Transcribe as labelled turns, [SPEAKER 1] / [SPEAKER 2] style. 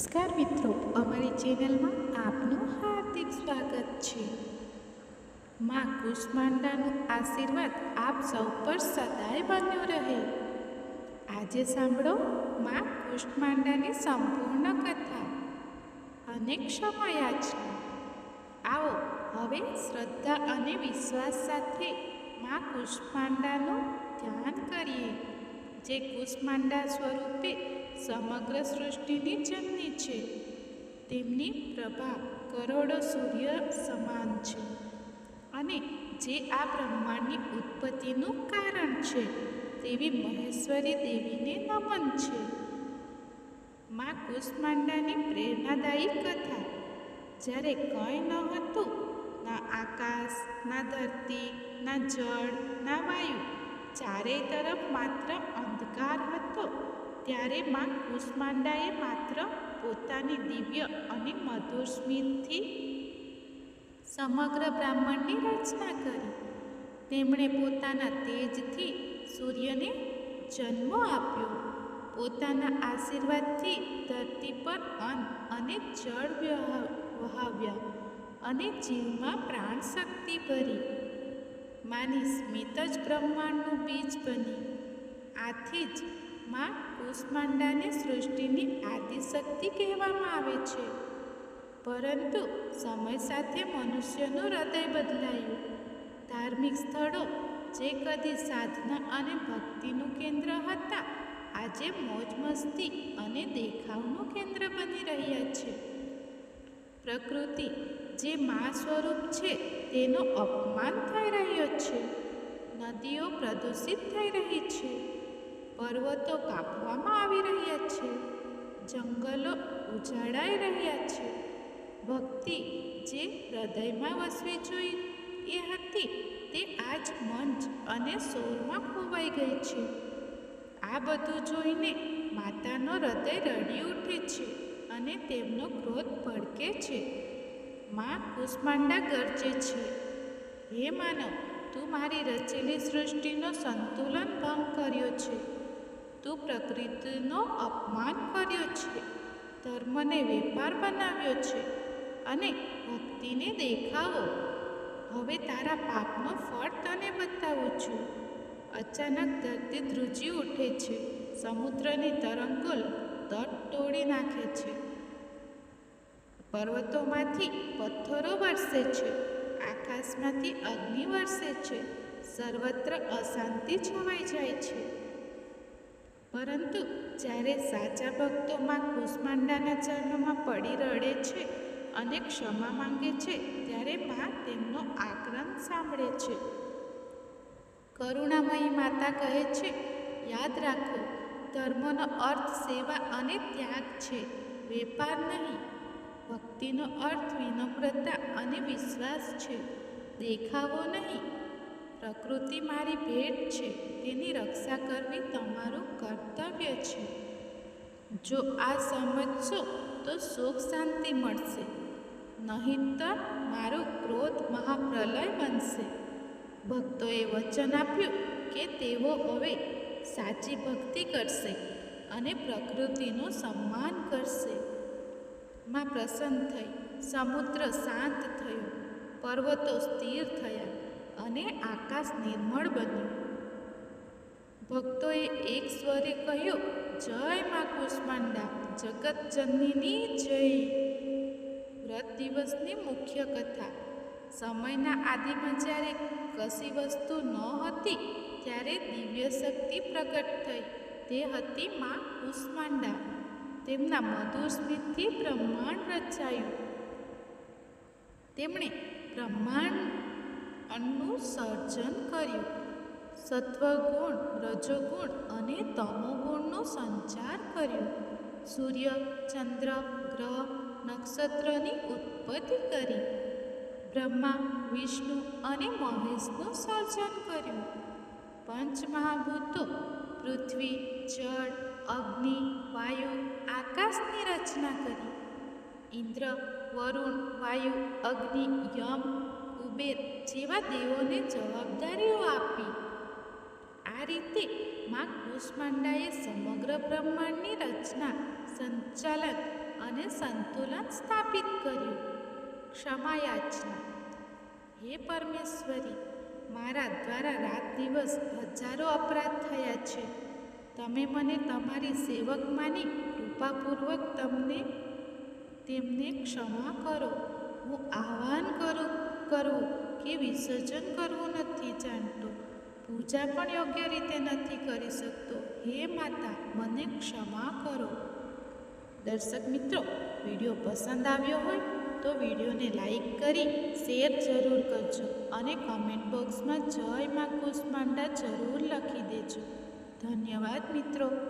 [SPEAKER 1] નમસ્કાર મિત્રો, અમારી ચેનલમાં આપનું હાર્દિક સ્વાગત છે. માં કુષ્માંડાનો આશીર્વાદ આપ સૌ પર સદાય બન્યો રહે. આજે સાંભળો માં કુષ્માંડાની સંપૂર્ણ કથા. અનેક સમયાચના આવો, હવે શ્રદ્ધા અને વિશ્વાસ સાથે માં કુષ્માંડાનું ધ્યાન કરીએ. જે કુષ્માંડા સ્વરૂપે સમગ્ર સૃષ્ટિની જન્મી છે. તેમની પ્રભા કરોડો સૂર્ય સમાન છે અને જે આ બ્રહ્માંડની ઉત્પત્તિનું કારણ છે તેવી મહેશ્વરી દેવીને નમન છે. માં કુષ્માંડાની પ્રેરણાદાયી કથા, જ્યારે કંઈ ન હતું, ના આકાશ, ના ધરતી, ના જળ, ના વાયુ ચારેય તરફ માત્ર અંધકાર હતો. ત્યારે માં કુષ્માંડાએ માત્ર પોતાની દિવ્ય અને મધુર સ્મિતથી સમગ્ર બ્રાહ્મણની રચના કરી. તેમણે પોતાના તેજથી સૂર્યને જન્મ આપ્યો. પોતાના આશીર્વાદથી ધરતી પર અન્ન અને જળ વહા- વહાવ્યા અને જીવમાં પ્રાણ શક્તિ ભરી. માની સ્મિત જ બ્રહ્માંડનું બીજ બની. આથી જ માં કુષ્માંડાને સૃષ્ટિની આદિશક્તિ કહેવામાં આવે છે. પરંતુ સમય સાથે મનુષ્યનું હૃદય બદલાયું. ધાર્મિક સ્થળો જે કદી સાધના અને ભક્તિનું કેન્દ્ર હતા, આજે મોજ મસ્તી અને દેખાવનું કેન્દ્ર બની રહ્યા છે. પ્રકૃતિ જે મા સ્વરૂપ છે, તેનો અપમાન થઈ રહ્યો છે. નદીઓ પ્રદૂષિત થઈ રહી છે. પર્વતો કાપવામાં આવી રહ્યા છે. જંગલો ઉજાડાઈ રહ્યા છે. ભક્તિ જે હૃદયમાં વસવી જોઈએ એ હતી તે આજ મંચ અને સોરમાં ખોવાઈ ગઈ છે. આ બધું જોઈને માતાનો હૃદય રડી ઉઠે છે. અને તેમનો ક્રોધ ભડકે છે. માં કુષ્માંડા ગરજે છે. હે માનવ, તું મારી રચેલી સૃષ્ટિનો સંતુલન ભંગ કર્યો છે. તું પ્રકૃતિનો અપમાન કર્યો છે. ધર્મને વેપાર બનાવ્યો છે. અને ભક્તિને દેખાવો. હવે તારા પાપનો ફળ તને બતાવું છું. અચાનક ધરતી ધ્રુજી ઉઠે છે. સમુદ્રની તરંગો તટ તોડી નાખે છે. પર્વતોમાંથી પથ્થરો વરસે છે, આકાશમાંથી અગ્નિ વરસે છે, સર્વત્ર અશાંતિ છવાઈ જાય છે. પરંતુ જ્યારે સાચા ભક્તોમાં કુષ્માંડાના ચરણોમાં પડી રડે છે અને ક્ષમા માંગે છે, ત્યારે મા તેમનો આક્રમ સાંભળે છે. કરુણામયી માતા કહે છે, યાદ રાખો, ધર્મનો અર્થ સેવા અને ત્યાગ છે. વેપાર નહીં ભક્તિનો અર્થ વિનમ્રતા અને વિશ્વાસ છે. દેખાવો નહીં. પ્રકૃતિ મારી ભેટ છે. તેની રક્ષા કરવી તમારું કર્તવ્ય છે. જો આ સમજશો, તો સુખ શાંતિ મળશે. નહીંતર મારો ક્રોધ મહાપ્રલય બનશે. ભક્તોએ વચન આપ્યું કે તેઓ હવે સાચી ભક્તિ કરશે અને પ્રકૃતિનું સન્માન કરશે. માં પ્રસન્ન થઈ, સમુદ્ર શાંત થયો, પર્વતો સ્થિર થયા અને આકાશ નિર્મળ બન્યું. ભક્તોએ એક સ્વરે કહ્યું, જય માં કુષ્માંડા જગતજનની જય. વ્રત દિવસની મુખ્ય કથા. સમયના આદિમાં જ્યારે કશી વસ્તુ ન હતી, ત્યારે દિવ્ય શક્તિ પ્રગટ થઈ. તે હતી માં કુષ્માંડા. તેમના મધુર સ્મિતથી બ્રહ્માંડ રચાયું. તેમણે બ્રહ્માંડ અન્નનું સર્જન કર્યું. સત્વગુણ, રજોગુણ અને તમોગુણનો સંચાર કર્યો. સૂર્ય, ચંદ્ર, ગ્રહ, નક્ષત્રની ઉત્પત્તિ કરી. બ્રહ્મા, વિષ્ણુ અને મહેશનું સર્જન કર્યું. પંચમહાભૂતો, પૃથ્વી, જળ અગ્નિ, વાયુ, આકાશની રચના કરી. ઇન્દ્ર, વરુણ, વાયુ, અગ્નિ, યમ, કુબેર જેવા દેવોને જવાબદારીઓ આપી. આ રીતે માં કુષ્માંડાએ સમગ્ર બ્રહ્માંડની રચના, સંચાલન અને સંતુલન સ્થાપિત કર્યું. ક્ષમા યાચના હે પરમેશ્વરી, મારા દ્વારા રાત દિવસ હજારો અપરાધ થયા છે. તમે મને તમારી સેવક માની કૃપાપૂર્વક તમને તેમને ક્ષમા કરો. હું આહ્વાન કરું કરું કે વિસર્જન કરવું નથી જાણતો. પૂજા પણ યોગ્ય રીતે નથી કરી શકતો. હે માતા, મને ક્ષમા કરો. દર્શક મિત્રો, વીડિયો પસંદ આવ્યો હોય તો વિડીયોને લાઈક કરી શેર જરૂર કરજો અને કમેન્ટ બોક્સમાં જય માં કુષ્માંડા જરૂર લખી દેજો. ધન્યવાદ મિત્રો.